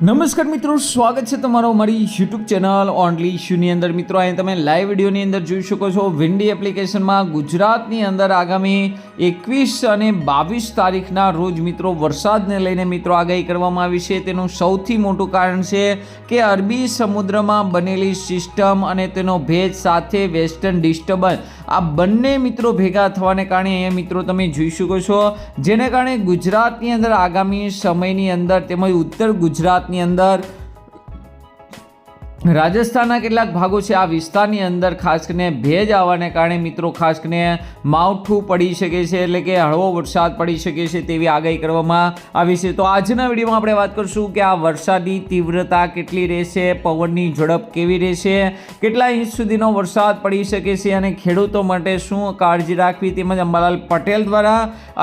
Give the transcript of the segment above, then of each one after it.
નમસ્કાર મિત્રો, સ્વાગત છે તમારો મારી યુટ્યુબ ચેનલ ઓનલી ઇશ્યુની અંદર. મિત્રો, અહીં તમે લાઈવ વિડીયોની અંદર જોઈ શકો છો વિન્ડી એપ્લિકેશનમાં ગુજરાતની અંદર આગામી એકવીસ અને બાવીસ તારીખના રોજ મિત્રો વરસાદને લઈને મિત્રો આગાહી કરવામાં આવી છે. તેનું સૌથી મોટું કારણ છે કે અરબી સમુદ્રમાં બનેલી સિસ્ટમ અને તેનો ભેજ સાથે વેસ્ટર્ન ડિસ્ટર્બન્સ આ બંને મિત્રો ભેગા થવાને કારણે અહીંયા મિત્રો તમે જોઈ શકો છો, જેને કારણે ગુજરાતની અંદર આગામી સમયની અંદર તેમજ ઉત્તર ગુજરાતની અંદર રાજસ્થાનના કેટલાક ભાગો છે, આ વિસ્તારની અંદર ખાસ કરીને ભેજ આવવાને કારણે મિત્રો ખાસ કરીને માવઠું પડી શકે છે, એટલે કે હળવો વરસાદ પડી શકે છે તેવી આગાહી કરવામાં આવી છે. તો આજના વિડીયોમાં આપણે વાત કરીશું કે આ વરસાદની તીવ્રતા કેટલી રહેશે, પવનની ઝડપ કેવી રહેશે, કેટલા ઇંચ સુધીનો વરસાદ પડી શકે છે અને ખેડૂતો માટે શું કાળજી રાખવી તેમજ અંબાલાલ પટેલ દ્વારા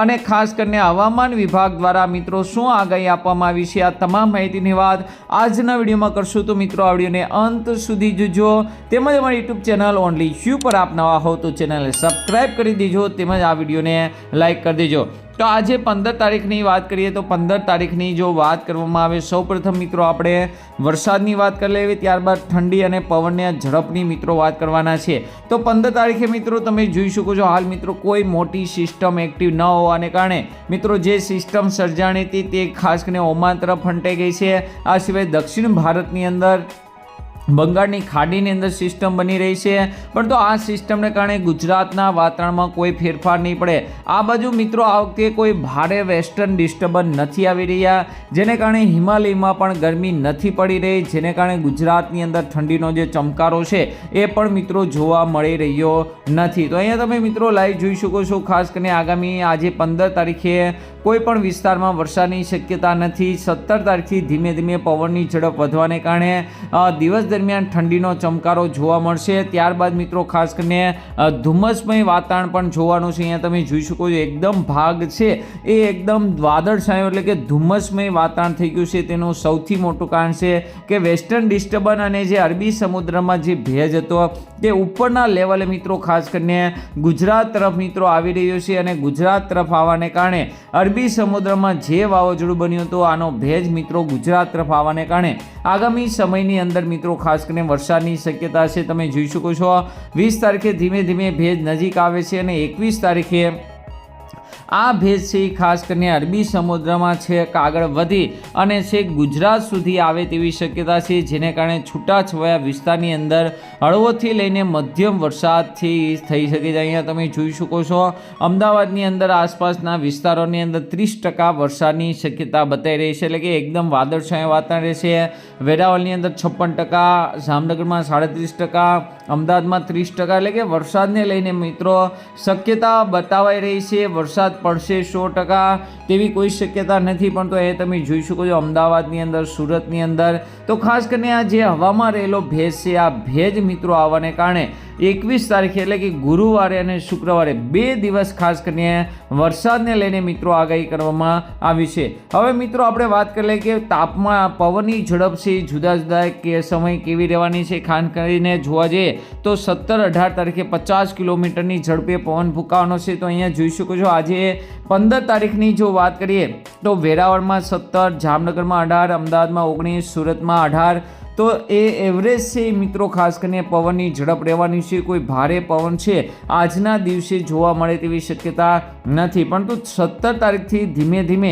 અને ખાસ કરીને હવામાન વિભાગ દ્વારા મિત્રો શું આગાહી આપવામાં આવી છે, આ તમામ માહિતીની વાત આજના વિડીયોમાં કરશું. તો મિત્રો, આ વિડીયોને અંત સુધી જોજો. તેમજ અમારી યુટ્યુબ ચેનલ ઓનલી શ્યુ પર આપ નવા હો તો ચેનલને સબસ્ક્રાઈબ કરી દેજો. તેમજ આ વિડીયોને લાઇક કરી દેજો. તો આજે પંદર તારીખની વાત કરીએ તો પંદર તારીખની જો વાત કરવામાં આવે, સૌપ્રથમ મિત્રો આપણે વરસાદની વાત કરી લેવી, ત્યારબાદ ઠંડી અને પવનની ઝડપની મિત્રો વાત કરવાના છે. તો પંદર તારીખે મિત્રો તમે જોઈ શકો છો, હાલ મિત્રો કોઈ મોટી સિસ્ટમ એક્ટિવ ન હોવાને કારણે મિત્રો જે સિસ્ટમ સર્જાણી હતી તે ખાસ કરીને ઓમાન તરફ ફંટાઈ ગઈ છે. આ સિવાય દક્ષિણ ભારતની અંદર બંગાળની ખાડીની અંદર સિસ્ટમ બની રહી છે. પણ તો આ સિસ્ટમને કારણે ગુજરાતના વાતાવરણમાં કોઈ ફેરફાર નહીં પડે. આ બાજુ મિત્રો આ વખતે કોઈ ભારે વેસ્ટર્ન ડિસ્ટર્બન્સ નથી આવી રહ્યા. જેને કારણે હિમાલયમાં પણ ગરમી નથી પડી રહી. જેને કારણે ગુજરાતની અંદર ઠંડીનો જે ચમકારો છે, એ પણ મિત્રો જોવા મળી રહ્યો નથી. તો અહીંયા તમે મિત્રો લાઈવ જોઈ શકો છો. ખાસ કરીને આગામી, આજે પંદર તારીખે કોઈ પણ વિસ્તારમાં વરસાદની શક્યતા નથી. સત્તર તારીખથી ધીમે ધીમે પવનની ઝડપ વધવાને કારણે દિવસ દરમિયાન ઠંડીનો ચમકારો જોવા મળશે. ત્યારબાદ મિત્રો, ખાસ કરીને ધુમ્મસમય વાતાવરણ પણ જોવાનું છે. અહીંયા તમે જોઈ શકો છો, એકદમ ભાગ છે. એ એકદમ વાદળછાયો એટલે કે ધુમ્મસમય વાતાવરણ થઈ ગયું છે. તેનું સૌથી મોટું કારણ છે કે વેસ્ટર્ન ડિસ્ટર્બન્સ અને જે અરબી સમુદ્રમાં જે ભેજ હતો, તે ઉપરના લેવલે મિત્રો, ખાસ કરીને, ગુજરાત તરફ મિત્રો આવી રહ્યો છે અને ગુજરાત તરફ આવવાને કારણે, અરબી સમુદ્રમાં જે વાવાઝોડું બન્યું હતું, આનો ભેજ મિત્રો ગુજરાત તરફ આવવાને કારણે, આગામી સમયની અંદર મિત્રો ખાસ કરીને વરસાદની શક્યતા છે, તમે જોઈ શકો છો. વીસ તારીખે ધીમે ધીમે ભેજ નજીક આવે છે અને એકવીસ તારીખે આ ભેજ છે ખાસ કરીને અરબી સમુદ્રમાં છેક આગળ વધી અને છેક ગુજરાત સુધી આવે તેવી શક્યતા છે, જેને કારણે છૂટાછવાયા વિસ્તારની અંદર હળવોથી લઈને મધ્યમ વરસાદથી થઈ શકે છે. અહીંયા તમે જોઈ શકો છો, અમદાવાદની અંદર આસપાસના વિસ્તારોની અંદર ત્રીસ ટકા વરસાદની શક્યતા બતાવી રહી છે, એટલે કે એકદમ વાદળછાયા વાતાવરણ રહેશે. વેરાવળની અંદર છપ્પન ટકા, જામનગરમાં સાડત્રીસ ટકા, અમદાવાદમાં ત્રીસ ટકા, એટલે કે વરસાદને લઈને મિત્રો શક્યતા બતાવાઈ રહી છે. વરસાદ પડશે સો ટકા. તેવી કોઈ શક્યતા નથી, પણ તો એ તમે જોઈ શકો છો અમદાવાદની અંદર, સુરતની અંદર. તો ખાસ કરીને આ જે હવામાં રહેલો ભેજ છે, આ ભેજ મિત્રો આવવાને કારણે એકવીસ તારીખે એટલે કે ગુરુવારે અને શુક્રવારે બે દિવસ ખાસ કરીને વરસાદને લઈને મિત્રો આગાહી કરવામાં આવી છે. હવે મિત્રો આપણે વાત કરી લઈએ કે તાપમાન, પવનની ઝડપ છે જુદા જુદા કે સમય કેવી રહેવાની છે ખાસ કરીને જોવા જઈએ તો સત્તર અઢાર તારીખે પચાસ કિલોમીટરની ઝડપે પવન ફૂંકાવાનો છે. તો અહીંયા જોઈ શકો છો આજે પંદર તારીખની જો વાત કરીએ તો વેરાવળમાં સત્તર, જામનગરમાં અઢાર, અમદાવાદમાં ઓગણીસ, સુરતમાં અઢાર તો એ એવરેજ છે એ મિત્રો, ખાસ કરીને પવનની ઝડપ રહેવાની છે, કોઈ ભારે પવન છે, આજના દિવસે જોવા મળે તેવી શક્યતા નથી. પરંતુ સત્તર તારીખથી ધીમે ધીમે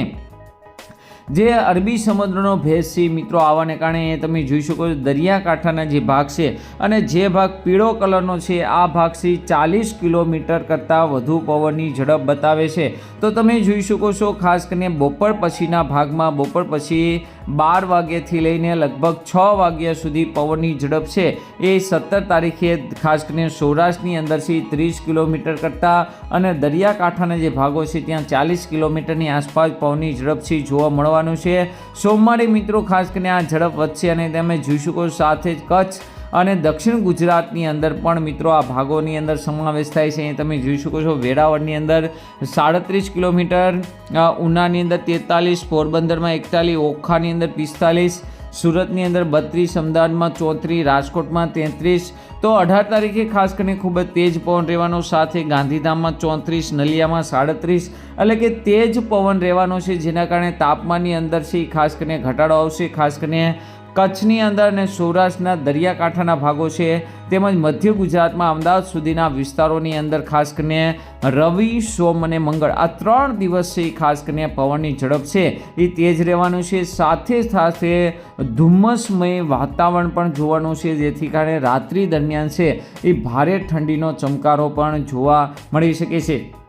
જે અરબી સમુદ્રનો ભેજ છે મિત્રો, આવવાને કારણે તમે જોઈ શકો છો, દરિયાકાંઠાના જે ભાગ છે અને જે ભાગ પીળો કલરનો છે, આ ભાગ છે ચાલીસ કિલોમીટર કરતાં વધુ પવનની ઝડપ બતાવે છે. તો તમે જોઈ શકો છો, ખાસ કરીને બપોર પછીના ભાગમાં, બપોર પછી બાર વાગ્યાથી લઈને લગભગ છ વાગ્યા સુધી પવનની ઝડપ છે. એ સત્તર તારીખે ખાસ કરીને સૌરાષ્ટ્રની અંદરથી ત્રીસ કિલોમીટર કરતાં અને દરિયાકાંઠાના જે ભાગો છે ત્યાં ચાલીસ કિલોમીટરની આસપાસ પવનની ઝડપ છે જોવા મળવાનું છે. સોમવારે મિત્રો ખાસ કરીને આ ઝડપ વધશે અને તમે જોઈ શકો સાથે જ કચ્છ અને દક્ષિણ ગુજરાતની અંદર પણ મિત્રો આ ભાગોની અંદર સમાવેશ થાય છે. અહીં તમે જોઈ શકો છો વેરાવળની અંદર સાડત્રીસ કિલોમીટર ઉનાની અંદર તેતાલીસ, પોરબંદરમાં એકતાલીસ, ઓખાની અંદર પિસ્તાલીસ, સુરતની અંદર બત્રીસ, અમદાવાદમાં ચોત્રીસ, રાજકોટમાં તેત્રીસ. તો અઢાર તારીખે ખાસ કરીને ખૂબ જ તેજ પવન રહેવાનો સાથે ગાંધીધામમાં ચોત્રીસ, નલિયામાં સાડત્રીસ. એટલે કે તેજ પવન રહેવાનો છે, જેના કારણે તાપમાનની અંદર છે ખાસ કરીને ઘટાડો આવશે. ખાસ કરીને કચ્છની અંદર અને સૌરાષ્ટ્રના દરિયાકાંઠાના ભાગો છે, તેમજ મધ્ય ગુજરાતમાં અમદાવાદ સુધીના વિસ્તારોની અંદર ખાસ કરીને રવિ, સોમ અને મંગળ આ ત્રણ દિવસ છે ખાસ કરીને પવનની ઝડપ છે. એ તેજ રહેવાનું છે, સાથે સાથે ધુમ્મસમય વાતાવરણ પણ જોવાનું છે, જેથી કારણે રાત્રિ દરમિયાન છે, એ ભારે ઠંડીનો ચમકારો પણ જોવા મળી શકે છે.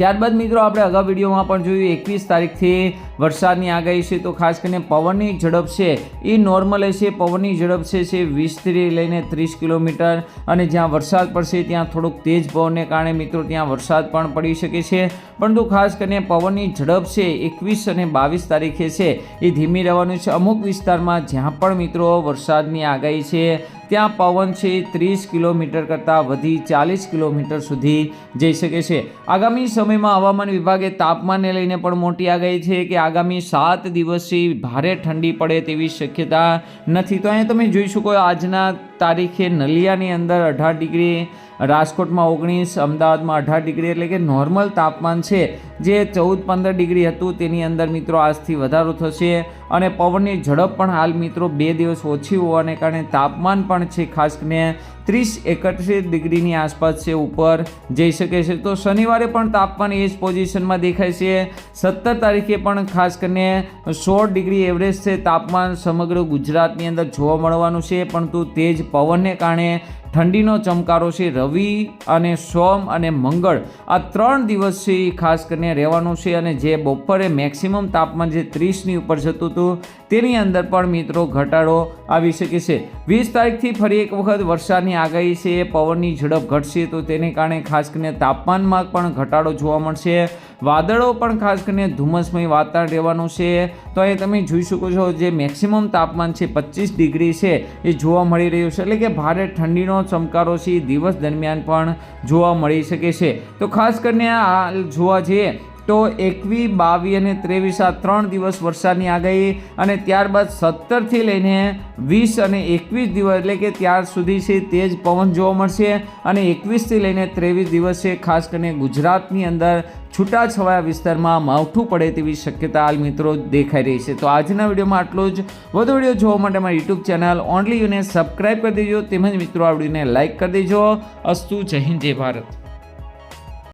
ત્યારબાદ મિત્રો આપણે અગાઉ વિડીયોમાં પણ જોયું, એકવીસ તારીખથી વરસાદની આગાહી છે, તો ખાસ કરીને પવનની ઝડપ છે, એ નોર્મલ હશે, પવનની ઝડપ છે છે વીસથી લઈને ત્રીસ કિલોમીટર, અને જ્યાં વરસાદ પડશે ત્યાં થોડુંક તેજ પવનને કારણે મિત્રો ત્યાં વરસાદ પણ પડી શકે છે. પરંતુ ખાસ કરીને પવનની ઝડપ છે, એકવીસ અને બાવીસ તારીખે છે, એ ધીમી રહેવાનું છે. અમુક વિસ્તારમાં જ્યાં પણ મિત્રો વરસાદની આગાહી છે ત્યાં પવન છે ત્રીસ કિલોમીટર કરતાં વધી ચાલીસ કિલોમીટર સુધી જઈ શકે છે. આગામી સમયમાં હવામાન વિભાગે તાપમાનને લઈને પણ મોટી આગાહી છે કે આગામી સાત દિવસથી ભારે ઠંડી પડે તેવી શક્યતા નથી. તો અહીંયા તમે જોઈ શકો આજના તારીખે નલિયાની અંદર અઢાર ડિગ્રી, રાજકોટમાં ઓગણીસ, અમદાવાદમાં અઢાર ડિગ્રી એટલે કે નોર્મલ તાપમાન છે. જે ચૌદ પંદર ડિગ્રી હતું તેની અંદર મિત્રો આજથી વધારો થશે. અને પવનની ઝડપ પણ હાલ મિત્રો બે દિવસ ઓછી હોવાને કારણે તાપમાન પણ છે ખાસ કરીને ત્રીસ એકત્રીસ ડિગ્રીની આસપાસ છે, ઉપર જઈ શકે છે. તો શનિવારે પણ તાપમાન એ જ પોઝિશનમાં દેખાય છે. સત્તર તારીખે પણ ખાસ કરીને સોળ ડિગ્રી એવરેજ છે તાપમાન સમગ્ર ગુજરાતની અંદર જોવા મળવાનું છે. પરંતુ તેજ પવનને કારણે ઠંડીનો ચમકારો છે. રવિ અને સોમ અને મંગળ આ ત્રણ દિવસ છે એ ખાસ કરીને રહેવાનું છે અને જે બપોરે મેક્સિમમ તાપમાન જે ત્રીસની ઉપર જતું હતું, તેની અંદર પણ મિત્રો ઘટાડો આવી શકે છે. વીસ તારીખથી ફરી એક વખત વરસાદની આગાહી છે. પવનની ઝડપ ઘટશે તો તેને કારણે ખાસ કરીને તાપમાનમાં પણ ઘટાડો જોવા મળશે. વાદળો પણ ખાસ કરીને ધુમ્મસમય વાતાવરણ રહેવાનું છે. તો એ તમે જોઈ શકો છો જે મેક્સિમમ તાપમાન છે પચીસ ડિગ્રી છે, એ જોવા મળી રહ્યું છે. એટલે કે ભારે ઠંડીનો ચમકારો છે દિવસ દરમિયાન પણ જોવા મળી શકે છે. તો ખાસ કરીને હાલ જોવા જઈએ તો એકવી બાવીસ અને ત્રેવીસ આ ત્રણ દિવસ વરસાદની આગાહી અને ત્યારબાદ સત્તરથી લઈને વીસ અને એકવીસ દિવસ એટલે કે ત્યાર સુધી છે તેજ પવન જોવા મળશે અને એકવીસથી લઈને ત્રેવીસ દિવસ ખાસ કરીને ગુજરાતની અંદર છૂટાછવાયા વિસ્તારમાં માવઠું પડે તેવી શક્યતા હાલ મિત્રો દેખાઈ રહી છે. તો આજના વિડીયોમાં આટલું જ. વધુ વીડિયો જોવા માટે મારી યુટ્યુબ ચેનલ ઓનલી યુને સબસ્ક્રાઈબ કરી દેજો. તેમજ મિત્રો આ વિડીયોને લાઇક કરી દેજો. અસ્તુ જય હિન્દ, જય ભારત.